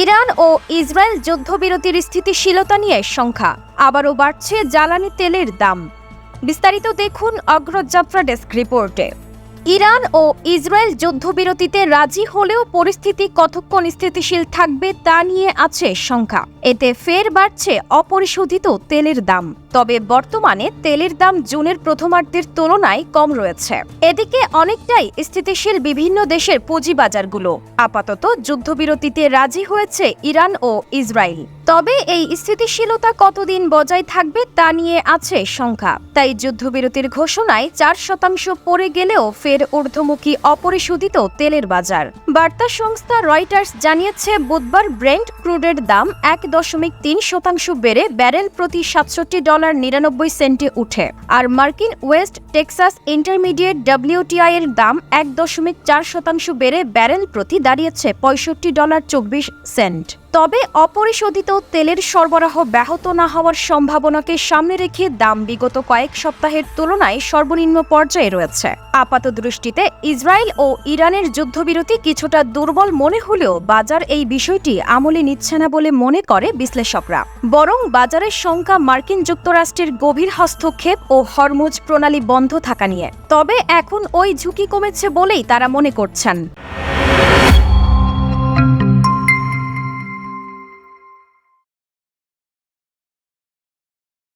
Iran ও Israel যুদ্ধবিরতির স্থিতিশীলতা নিয়ে সংখ্যা আবারও বাড়ছে জ্বালানি তেলের দাম। বিস্তারিত দেখুন অগ্রযাত্রা ডেস্ক রিপোর্টে। ইরান ও ইসরায়েল যুদ্ধবিরতিতে রাজি হলেও পরিস্থিতি কতক্ষণ স্থিতিশীল থাকবে তা নিয়ে আছে সংখ্যা এতে ফের বাড়ছে অপরিশোধিত তেলের দাম। তবে বর্তমানে তেলের দাম জুনের প্রথমার্ধের তুলনায় কম রয়েছে। এদিকে অনেকটাই স্থিতিশীল বিভিন্ন দেশের পুঁজিবাজারগুলো। আপাতত যুদ্ধবিরতিতে রাজি হয়েছে ইরান ও ইসরায়েল। তবে এই স্থিতিশীলতা কতদিন বজায় থাকবে তা নিয়ে আছে সংখ্যা তাই যুদ্ধবিরতির ঘোষণায় চার শতাংশ পড়ে গেলেও ফের ঊর্ধ্বমুখী অপরিশোধিত তেলের বাজার। বার্তা সংস্থা রয়টার্স জানিয়েছে, বুধবার ব্রেন্ট ক্রুডের দাম এক দশমিক তিন শতাংশ বেড়ে ব্যারেল প্রতি সাতষট্টি ডলার নিরানব্বই সেন্টে উঠে। আর মার্কিন ওয়েস্ট টেক্সাস ইন্টারমিডিয়েট ডাব্লিউটিআই এর দাম এক দশমিক চার শতাংশ বেড়ে ব্যারেল প্রতি দাঁড়িয়েছে পঁয়ষট্টি ডলার চব্বিশ সেন্ট। তবে অপরিশোধিত তেলের সরবরাহ ব্যাহত না হওয়ার সম্ভাবনাকে সামনে রেখে দাম বিগত কয়েক সপ্তাহের তুলনায় সর্বনিম্ন পর্যায়ে রয়েছে। আপাত দৃষ্টিতে ইসরায়েল ও ইরানের যুদ্ধবিরতি কিছুটা দুর্বল মনে হলেও বাজার এই বিষয়টি আমলে নিচ্ছে না বলে মনে করে বিশ্লেষকরা। বরং বাজারের শঙ্কা মার্কিন যুক্তরাষ্ট্রের গভীর হস্তক্ষেপ ও হরমুজ প্রণালী বন্ধ থাকা নিয়ে। তবে এখন ওই ঝুঁকি কমেছে বলেই তারা মনে করছেন।